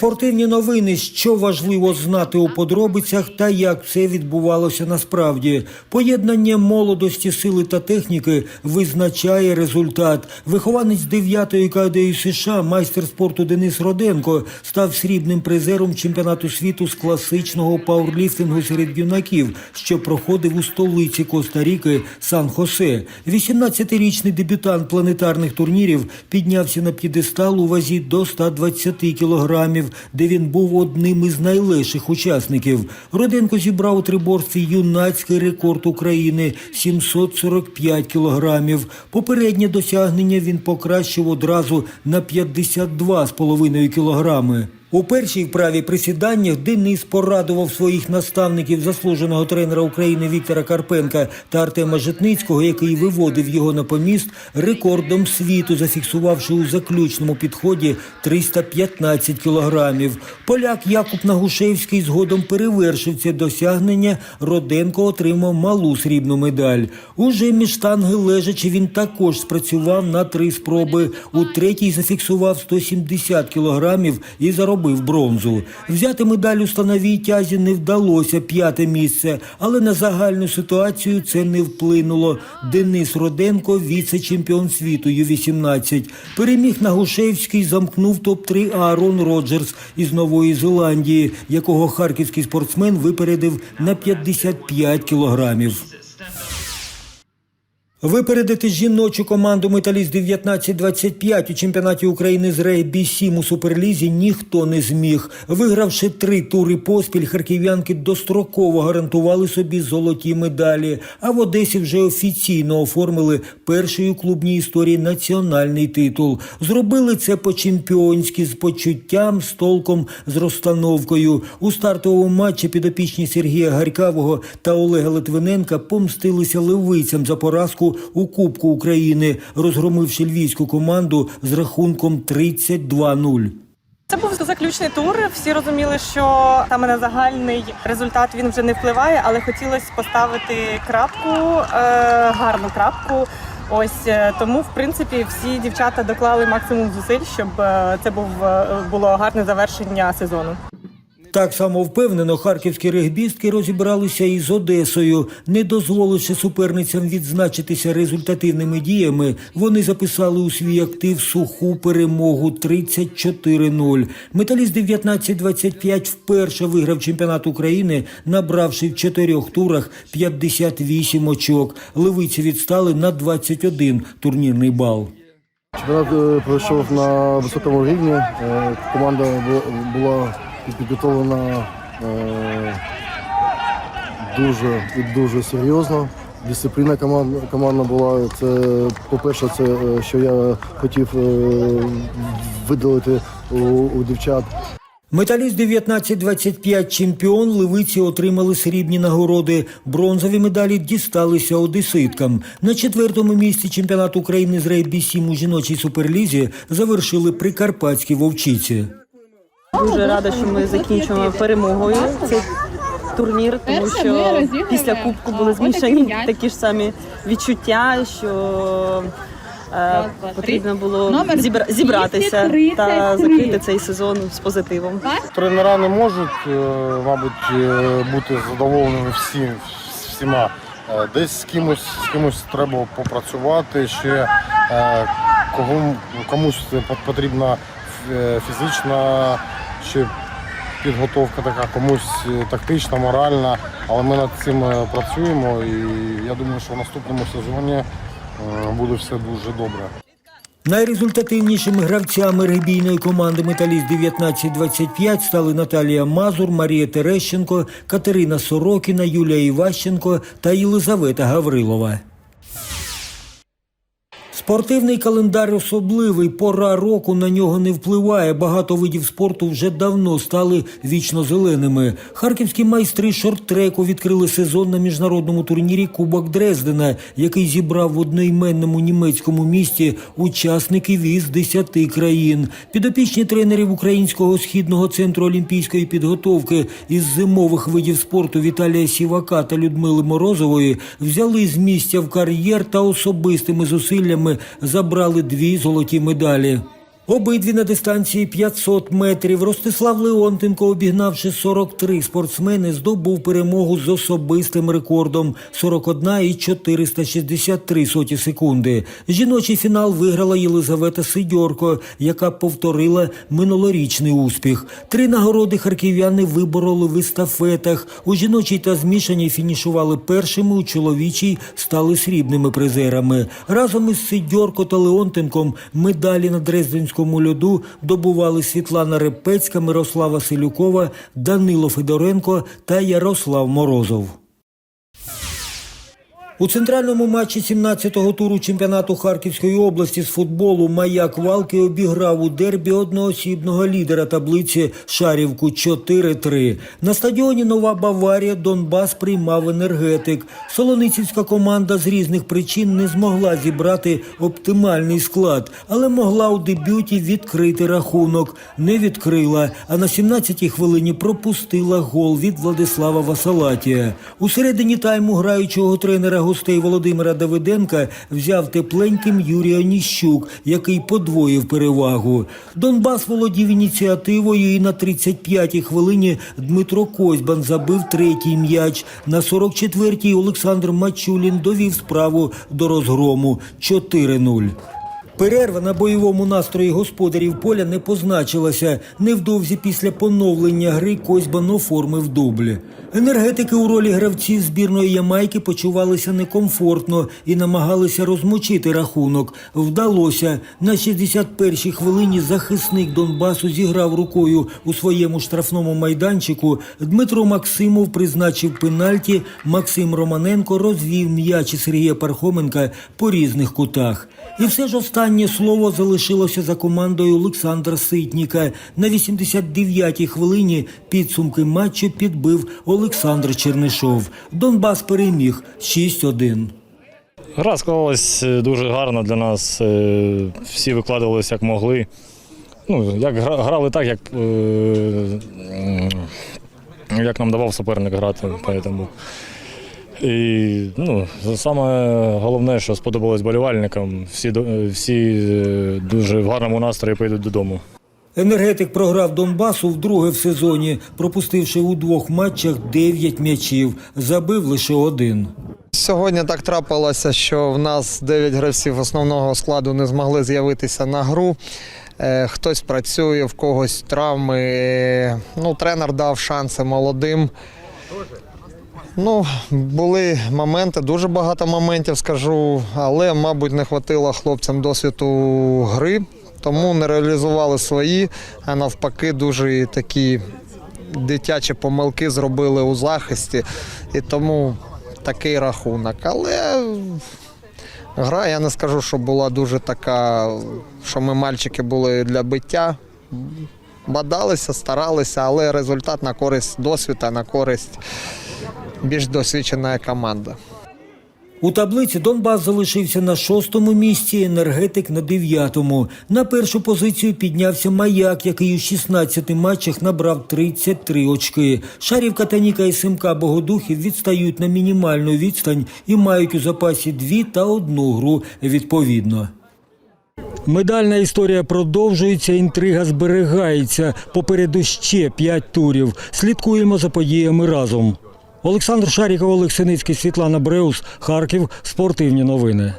Спортивні новини, що важливо знати у подробицях та як це відбувалося насправді. Поєднання молодості, сили та техніки визначає результат. Вихованець 9-ї КДЮ США, майстер спорту Денис Роденко, став срібним призером чемпіонату світу з класичного пауерліфтингу серед юнаків, що проходив у столиці Коста-Ріки Сан-Хосе. 18-річний дебютант планетарних турнірів піднявся на п'єдестал у вазі до 120 кілограмів, де він був одним із найлегших учасників. Роденко зібрав у триборстві юнацький рекорд України 745 кілограмів. Попереднє досягнення він покращив одразу на 52,5 кілограми. У першій вправі присіданнях Денис порадував своїх наставників заслуженого тренера України Віктора Карпенка та Артема Житницького, який виводив його на поміст рекордом світу, зафіксувавши у заключному підході 315 кілограмів. Поляк Якуб Нагушевський згодом перевершив це досягнення. Роденко отримав малу срібну медаль. Уже між штанги лежачи він також спрацював на три спроби. У третій зафіксував 170 кілограмів і заробив бронзу. Взяти медаль у становій тязі не вдалося п'яте місце, але на загальну ситуацію це не вплинуло. Денис Роденко, віце-чемпіон світу Ю-18. Переміг Нагушевський, замкнув топ-3 Аарон Роджерс із Нової Зеландії, якого харківський спортсмен випередив на 55 кілограмів. Випередити жіночу команду «Металіст 19-25» у чемпіонаті України з регбі 7 у Суперлізі ніхто не зміг. Вигравши три тури поспіль, харків'янки достроково гарантували собі золоті медалі. А в Одесі вже офіційно оформили перший у клубній історії національний титул. Зробили це по-чемпіонськи з почуттям, з толком, з розстановкою. У стартовому матчі підопічні Сергія Гарькавого та Олега Литвиненка помстилися левицям за поразку у Кубку України, розгромивши львівську команду з рахунком 32-0. Це був заключний тур. Всі розуміли, що там на загальний результат він вже не впливає, але хотілося поставити крапку, е, гарну крапку. Ось е, тому, в принципі, всі дівчата доклали максимум зусиль, щоб е, це був е, було гарне завершення сезону. Так само впевнено харківські регбістки розібралися із Одесою, не дозволивши суперницям відзначитися результативними діями. Вони записали у свій актив суху перемогу 34-0. Металіст 19-25 вперше виграв чемпіонат України, набравши в чотирьох турах 58 очок. Левиці відстали на 21 турнірний бал. Чемпіонат е, пройшов на високому рівні. Е, Команда бу- була підготовлена е, дуже і дуже серйозно. Дисципліна команд- командна була. Це, по-перше, це е, що я хотів е, видалити у, у дівчат. Металіст 19-25 чемпіон Левиці отримали срібні нагороди. Бронзові медалі дісталися одеситкам. На четвертому місці чемпіонат України з регбі 7 у жіночій суперлізі завершили прикарпатські вовчиці. Дуже рада, що ми закінчуємо перемогою цей турнір, тому що після кубку були змішані такі ж самі відчуття, що е, потрібно було зібра- зібратися та закрити цей сезон з позитивом. Тренера не можуть, е, мабуть, е, бути задоволеними всім, всіма. Е, Десь з кимось, з кимось треба попрацювати, ще е, кому, комусь пот- потрібна е, фізична ще підготовка така, комусь е, тактична, моральна. Але ми над цим е, працюємо і я думаю, що в наступному сезоні е, буде все дуже добре. Найрезультативнішими гравцями регбійної команди Металіст 19-25 стали Наталія Мазур, Марія Терещенко, Катерина Сорокіна, Юлія Іващенко та Єлизавета Гаврилова. Спортивний календар особливий, пора року на нього не впливає. Багато видів спорту вже давно стали вічно зеленими. Харківські майстри шорт-треку відкрили сезон на міжнародному турнірі Кубок Дрездена, який зібрав в одноіменному німецькому місті учасників із 10 країн. Підопічні тренерів Українського східного центру олімпійської підготовки із зимових видів спорту Віталія Сівака та Людмили Морозової взяли з місця в кар'єр та особистими зусиллями забрали дві золоті медалі. Обидві на дистанції 500 метрів. Ростислав Леонтенко, обігнавши 43 спортсмени, здобув перемогу з особистим рекордом 41 і 463 соті секунди. Жіночий фінал виграла Єлизавета Сидьорко, яка повторила минулорічний успіх. Три нагороди харків'яни вибороли в естафетах. У жіночій та змішаній фінішували першими, у чоловічій стали срібними призерами. Разом із Сидьорко та Леонтенком медалі на Дрезденському льоду добували Світлана Репецька, Мирослава Селюкова, Данило Федоренко та Ярослав Морозов. У центральному матчі 17-го туру чемпіонату Харківської області з футболу Маяк Валки обіграв у дербі одноосібного лідера таблиці Шарівку 4-3. На стадіоні Нова Баварія Донбас приймав енергетик. Солоницівська команда з різних причин не змогла зібрати оптимальний склад, але могла у дебюті відкрити рахунок. Не відкрила, а на 17-й хвилині пропустила гол від Владислава Васалатія. У середині тайму граючого тренера гостей Володимира Давиденка взяв тепленьким Юрій Оніщук, який подвоїв перевагу. Донбас володів ініціативою і на 35-й хвилині Дмитро Козьбан забив третій м'яч. На 44-й Олександр Мачулін довів справу до розгрому 4-0. Перерва на бойовому настрої господарів поля не позначилася. Невдовзі після поновлення гри Козьбан оформив дубль. Енергетики у ролі гравців збірної Ямайки почувалися некомфортно і намагалися розмочити рахунок. Вдалося. На 61-й хвилині захисник Донбасу зіграв рукою у своєму штрафному майданчику. Дмитро Максимов призначив пенальті. Максим Романенко розвів м'яч із Сергія Пархоменка по різних кутах. І все ж останнє слово залишилося за командою Олександра Ситніка. На 89-й хвилині підсумки матчу підбив Олександр Чернишов. Донбас переміг 6-1. Гра склалась е, дуже гарно для нас. е, Всі викладувалися як могли. Ну, як гра- грали так, як, е, як нам давав суперник грати. Поэтому. І ну, саме головне, що сподобалось болівальникам, всі, всі е, дуже в гарному настрої поїдуть додому. Енергетик програв Донбасу вдруге в сезоні, пропустивши у двох матчах 9 м'ячів. Забив лише один. Сьогодні так трапилося, що в нас 9 гравців основного складу не змогли з'явитися на гру. Е, Хтось працює, в когось травми. Е, Ну, тренер дав шанси молодим. Ну, були моменти, дуже багато моментів скажу, але, мабуть, не вистачило хлопцям досвіду гри, тому не реалізували свої, а навпаки, дуже такі дитячі помилки зробили у захисті. І тому такий рахунок. Але гра, я не скажу, що була дуже така, що ми мальчики були для биття. Бадалися, старалися, але результат на користь досвіта, на користь більш досвідченої команди. У таблиці Донбас залишився на шостому місці, енергетик на дев'ятому. На першу позицію піднявся маяк, який у 16 матчах набрав 33 очки. Шарівка та Ніка і Симка Богодухів відстають на мінімальну відстань і мають у запасі дві та одну гру відповідно. Медальна історія продовжується, інтрига зберігається. Попереду ще п'ять турів. Слідкуємо за подіями разом. Олександр Шаріков, Олексиницький, Світлана Бреус, Харків. Спортивні новини.